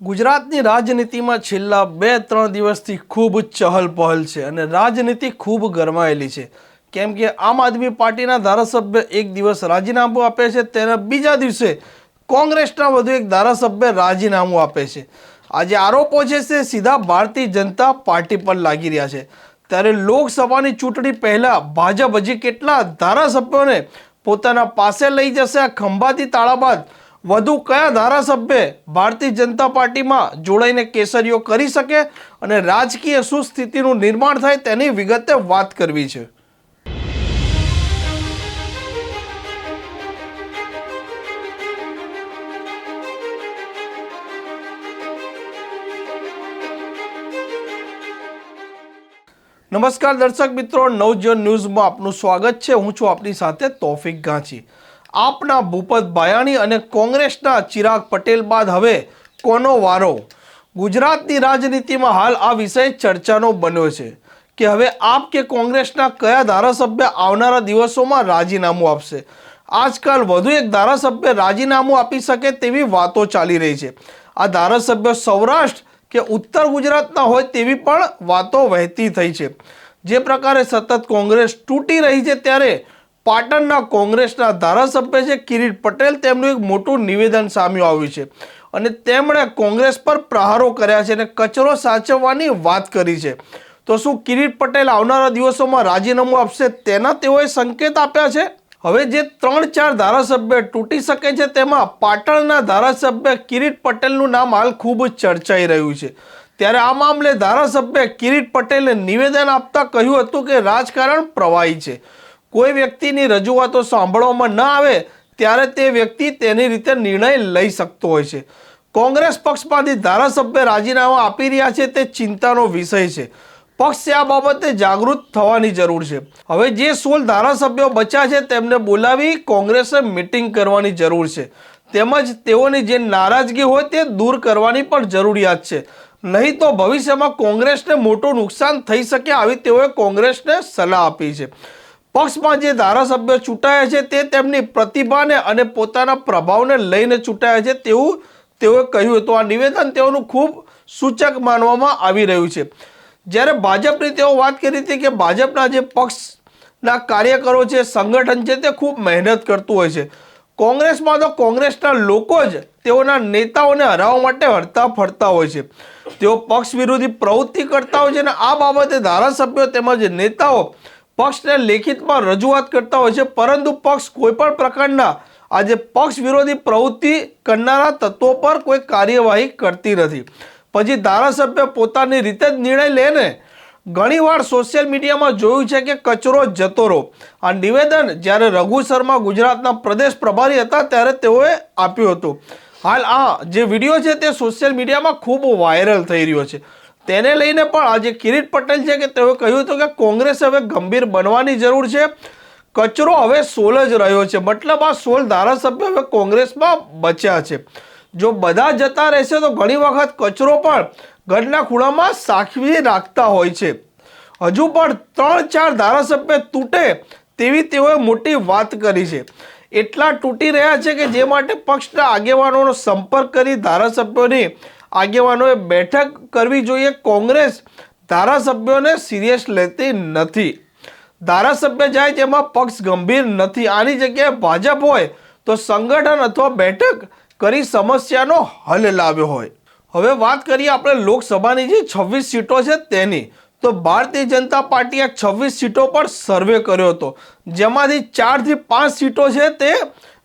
ગુજરાતની રાજનીતિમાં છેલ્લા બે ત્રણ દિવસથી ખૂબ ચહલ પહલ છે અને રાજનીતિ ખૂબ ગરમાયેલી છે. કેમ કે આમ આદમી પાર્ટીના ધારાસભ્ય એક દિવસ રાજીનામું આપે છે, તેના બીજા દિવસે કોંગ્રેસના વધુ એક ધારાસભ્ય રાજીનામું આપે છે. આજે આરોપો છે તે સીધા ભારતીય જનતા પાર્ટી પર લાગી રહ્યા છે. ત્યારે લોકસભાની ચૂંટણી પહેલાં ભાજપ હજી કેટલા ધારાસભ્યોને પોતાના પાસે લઈ જશે, આ ખંભાતી તાળા બાદ વધુ કયા ધારાસભ્ય ભારતીય જનતા પાર્ટીમાં જોડાઈને કેસરીઓ કરી શકે અને રાજકીય સુસ્થિતિનું નિર્માણ થાય તેની વિગતે વાત કરવી છે. નમસ્કાર દર્શક મિત્રો, નવજીવન ન્યૂઝમાં આપનું સ્વાગત છે. હું છું આપની સાથે તોફિક ગાંચી. આપના ભૂપત ભાયાણી અને કોંગ્રેસના ચિરાગ પટેલ બાદ હવે કોનો વારો? ગુજરાતની રાજનીતિમાં હાલ આ વિષય ચર્ચાનો બન્યો છે કે હવે આપ કે કોંગ્રેસના કયા ધારાસભ્ય આવનારા દિવસોમાં રાજીનામું આપશે? આજકાલ વધુ એક ધારાસભ્ય રાજીનામું આપી શકે તેવી વાતો ચાલી રહી છે. આ ધારાસભ્ય સૌરાષ્ટ્ર કે ઉત્તર ગુજરાતના હોય તેવી પણ વાતો વહેતી થઈ છે. જે પ્રકારે સતત કોંગ્રેસ તૂટી રહી છે ત્યારે પાટણના કોંગ્રેસના ધારાસભ્ય છે કિરીટ પટેલ. તેમનું એક મોટું નિવેદન સામે આવ્યું છે અને તેમણે કોંગ્રેસ પર પ્રહારો કર્યા છે અને કચરો સાચવવાની વાત કરી છે. તો શું કિરીટ પટેલ આવનારા દિવસોમાં રાજીનામું આપશે તેના તેઓએ સંકેત આપ્યા છે? હવે જે ત્રણ ચાર ધારાસભ્ય તૂટી શકે છે તેમાં પાટણના ધારાસભ્ય કિરીટ પટેલનું નામ હાલ ખૂબ ચર્ચાઈ રહ્યું છે. ત્યારે આ મામલે ધારાસભ્ય કિરીટ પટેલે નિવેદન આપતા કહ્યું હતું કે રાજકારણ પ્રવાહી છે. કોઈ વ્યક્તિની રજૂઆતો સાંભળવામાં ન આવે ત્યારે તે વ્યક્તિ તેની રીતે નિર્ણય લઈ શકતો હોય છે. કોંગ્રેસ પક્ષમાંથી ધારાસભ્ય રાજીનામા આપી રહ્યા છે તે ચિંતાનો વિષય છે. પક્ષે આ બાબતે જાગૃત થવાની જરૂર છે. હવે જે સોળ ધારાસભ્યો બચ્યા છે તેમને બોલાવી કોંગ્રેસે મિટિંગ કરવાની જરૂર છે. તેમજ તેઓની જે નારાજગી હોય તે દૂર કરવાની પણ જરૂરિયાત છે. નહીં તો ભવિષ્યમાં કોંગ્રેસને મોટું નુકસાન થઈ શકે આવી તેઓએ કોંગ્રેસને સલાહ આપી છે. પક્ષમાં જે ધારાસભ્ય ચૂંટાયા છે તે તેમની પ્રતિભાને અને પોતાના પ્રભાવને લઈને ચૂંટાયા છે તેવું તેઓએ કહ્યું હતું. આ નિવેદન તેઓનું ખૂબ સૂચક માનવામાં આવી રહ્યું છે. જ્યારે ભાજપની તેઓ વાત કરી હતી કે ભાજપના જે પક્ષના કાર્યકરો છે, સંગઠન છે, તે ખૂબ મહેનત કરતું હોય છે. કોંગ્રેસમાં તો કોંગ્રેસના લોકો જ તેઓના નેતાઓને હરાવવા માટે હરતા ફરતા હોય છે. તેઓ પક્ષ વિરોધી પ્રવૃત્તિ કરતા હોય છે અને આ બાબતે ધારાસભ્યો તેમજ નેતાઓ પક્ષને લેખિતમાં રજૂઆત કરતા હોય છે, પરંતુ પક્ષ કોઈ પણ પ્રકારના આજે પક્ષ વિરોધી પ્રવૃત્તિ કરનારા તત્વો પર કોઈ કાર્યવાહી કરતી નથી. પછી ધારાસભ્ય પોતાની રીતે જ નિર્ણય લેને ઘણીવાર સોશિયલ મીડિયામાં જોયું છે કે કચરો જતો રહો આ નિવેદન જ્યારે રઘુ શર્મા ગુજરાતના પ્રદેશ પ્રભારી હતા ત્યારે તેઓએ આપ્યું હતું. હાલ આ જે વીડિયો છે તે સોશિયલ મીડિયામાં ખૂબ વાયરલ થઈ રહ્યો છે. તેને લઈને પણ આજે કિરીટ પટેલ છે કે તેઓએ કહ્યું હતું કે કોંગ્રેસ હવે ગંભીર બનવાની જરૂર છે. કચરો હવે સોલ જ રહ્યો છે. મતલબ આ સોલ ધારાસભ્ય હવે કોંગ્રેસમાં બચ્યા છે. જો બધા જતા રહેશે તો ઘણી વખત કચરો પણ ઘરના ખૂણામાં સાખવી રાખતા હોય છે. હજુ પણ ત્રણ ચાર ધારાસભ્ય તૂટે તેવી તેઓએ મોટી વાત કરી છે. એટલા તૂટી રહ્યા છે કે જે માટે પક્ષના આગેવાનોનો સંપર્ક કરી ધારાસભ્યોની આગેવાનોએ બેઠક કરવી જોઈએ. કોંગ્રેસ ધારાસભ્યોને સિરિયસ લેતી નથી. ધારાસભ્ય જાય તેમાં પક્ષ ગંભીર નથી. આની જગ્યાએ ભાજપ હોય તો સંગઠન અથવા બેઠક કરી સમસ્યાનો હલ લાવ્યો હોય. હવે વાત કરીએ આપણે લોકસભાની જે છવ્વીસ સીટો છે તેની. તો ભારતીય જનતા પાર્ટીએ છવ્વીસ સીટો પર સર્વે કર્યો હતો. જેમાંથી ચારથી પાંચ સીટો છે તે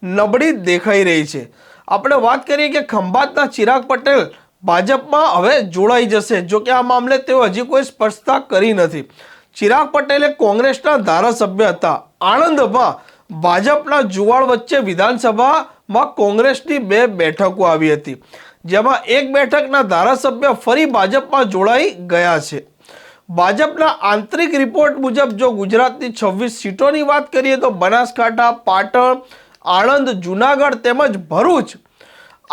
નબળી દેખાઈ રહી છે. આપણે વાત કરીએ કે ખંભાતના ચિરાગ પટેલ ભાજપમાં હવે જોડાઈ જશે. જો કે આ મામલે તેઓ હજી કોઈ સ્પષ્ટતા કરી નથી. ચિરાગ પટેલે કોંગ્રેસના ધારાસભ્ય હતા. આણંદમાં ભાજપના જુવાળ વચ્ચે વિધાનસભામાં કોંગ્રેસની બે બેઠકો આવી હતી. જેમાં એક બેઠકના ધારાસભ્ય ફરી ભાજપમાં જોડાઈ ગયા છે. ભાજપના આંતરિક રિપોર્ટ મુજબ જો ગુજરાતની છવ્વીસ સીટોની વાત કરીએ તો બનાસકાંઠા, પાટણ, આણંદ, જુનાગઢ તેમજ ભરૂચ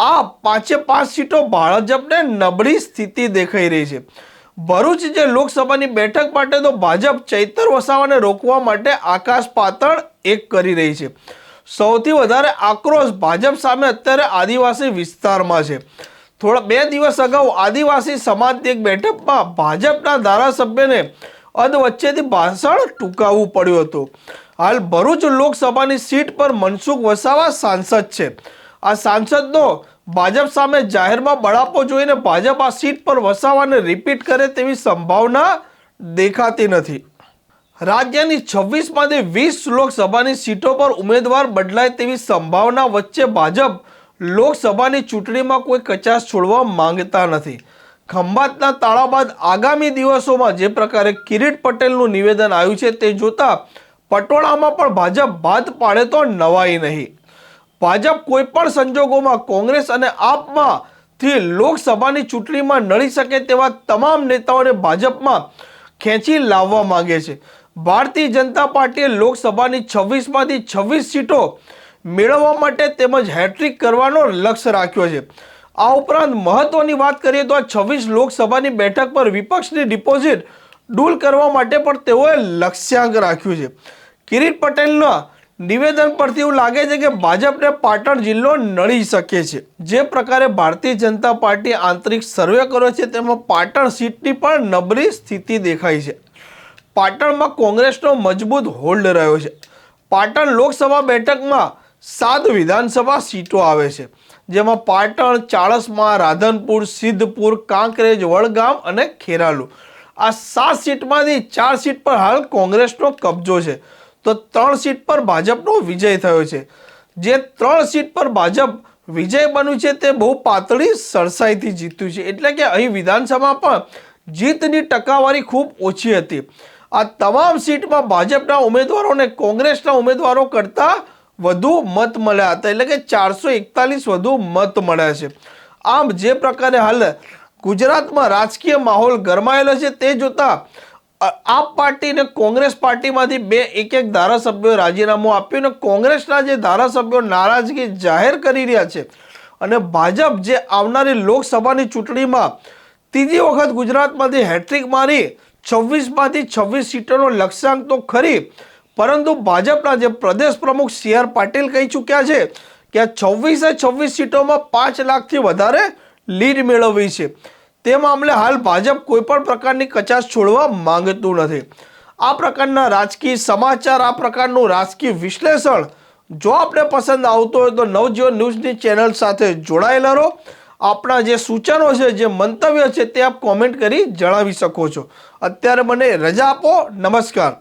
આ પાંચે પાંચ સીટો ભાજપને નબળી સ્થિતિ દેખાઈ રહી છે. ભરૂચ જે લોકસભાની બેઠક માટે તો ભાજપ ચૈતર વસાવાને રોકવા માટે આકાશ પાતળ એક કરી રહી છે. સૌથી વધારે આક્રોશ ભાજપ સામે અત્યારે આદિવાસી વિસ્તારમાં છે. થોડા બે દિવસ અગાઉ આદિવાસી સમાજની એક બેઠકમાં ભાજપના ધારાસભ્યને અધ વચ્ચેથી ભાષણ ટૂંકાવવું પડ્યું હતું. હાલ ભરૂચ લોકસભાની સીટ પર મનસુખ વસાવા સાંસદ છે. આ સાંસદનો ભાજપ સામે જાહેરમાં બળાપો જોઈને ભાજપ આ સીટ પર વસાવાને રિપીટ કરે તેવી સંભાવના દેખાતી નથી. રાજ્યની છવ્વીસમાંથી વીસ લોકસભાની સીટો પર ઉમેદવાર બદલાય તેવી સંભાવના વચ્ચે ભાજપ લોકસભાની ચૂંટણીમાં કોઈ કચાશ છોડવા માંગતા નથી. ખંભાતના તાળા બાદ આગામી દિવસોમાં જે પ્રકારે કિરીટ પટેલનું નિવેદન આવ્યું છે તે જોતા પટોળામાં પણ ભાજપ ભાત પાડે તો નવાઈ નહીં. ભાજપ કોઈ પણ સંજોગોમાં કોંગ્રેસ અને આપમાં થી લોકસભાની ચૂંટણીમાં નડી શકે તેવા તમામ નેતાઓને ભાજપમાં ખેંચી લાવવા માંગે છે. ભારતીય જનતા પાર્ટીએ લોકસભાની છવ્વીસમાંથી છવ્વીસ સીટો મેળવવા માટે તેમજ હેટ્રિક કરવાનો લક્ષ્ય રાખ્યો છે. આ ઉપરાંત મહત્વની વાત કરીએ તો આ છવ્વીસ લોકસભાની બેઠક પર વિપક્ષની ડિપોઝિટ ડૂલ કરવા માટે પણ તેઓએ લક્ષ્યાંક રાખ્યું છે. કિરીટ પટેલના નિવેદન પરથી એવું લાગે છે કે ભાજપને પાટણ જિલ્લો નડી શકે છે. જે પ્રકારે ભારતીય જનતા પાર્ટી આંતરિક સર્વે કર્યો છે, તેમાં પાટણ સીટની પણ નબળી સ્થિતિ દેખાય છે. પાટણમાં કોંગ્રેસનો મજબૂત હોલ્ડ રહ્યો છે. પાટણ લોકસભા બેઠકમાં સાત વિધાનસભા સીટો આવે છે, જેમાં પાટણ ચાળસમા રાધનપુર, સિદ્ધપુર, કાંકરેજ, વડગામ અને ખેરાલુ. આ સાત સીટમાંથી ચાર સીટ પર હાલ કોંગ્રેસનો કબજો છે. તો ત્રણ સીટ પર ભાજપનો વિજય થયો છે. જે ત્રણ સીટ પર ભાજપ વિજય બન્યું છે તે બહુ પાતળી સરસાઈથી જીત્યું છે. એટલે કે અહીં વિધાનસભામાં પણ જીતની ટકાવારી ખૂબ ઓછી હતી. આ તમામ સીટમાં ભાજપના ઉમેદવારોને કોંગ્રેસના ઉમેદવારો કરતાં વધુ મત મળ્યા હતા. એટલે કે ચારસો એકતાલીસ વધુ મત મળ્યા છે. આમ જે પ્રકારે હાલ ગુજરાતમાં રાજકીય માહોલ ગરમાયેલો છે તે જોતા આપ પાર્ટી અને કોંગ્રેસ પાર્ટીમાંથી બે એક એક ધારાસભ્યોએ રાજીનામું આપ્યું અને કોંગ્રેસના જે ધારાસભ્યો નારાજગી જાહેર કરી રહ્યા છે અને ભાજપ જે આવનારી લોકસભાની ચૂંટણીમાં ત્રીજી વખત ગુજરાતમાંથી હેટ્રિક મારી છવ્વીસમાંથી છવ્વીસ સીટોનો લક્ષ્યાંક તો ખરી, પરંતુ ભાજપના જે પ્રદેશ પ્રમુખ સી આર પાટીલ કહી ચૂક્યા છે કે આ છવ્વીસે છવ્વીસ સીટોમાં પાંચ લાખથી વધારે લીડ મેળવવી છે. તે મામલે હાલ ભાજપ કોઈ પણ પ્રકારની કચાશ છોડવા માંગતું નથી. આ પ્રકારના રાજકીય સમાચાર, આ પ્રકારનું રાજકીય વિશ્લેષણ જો આપને પસંદ આવતો હોય તો નવજીવન ન્યૂઝની ચેનલ સાથે જોડાયેલા રહો. આપણા જે સૂચનો છે, જે મંતવ્ય છે, તે આપ કોમેન્ટ કરી જણાવી શકો છો. અત્યારે મને રજા આપો. નમસ્કાર.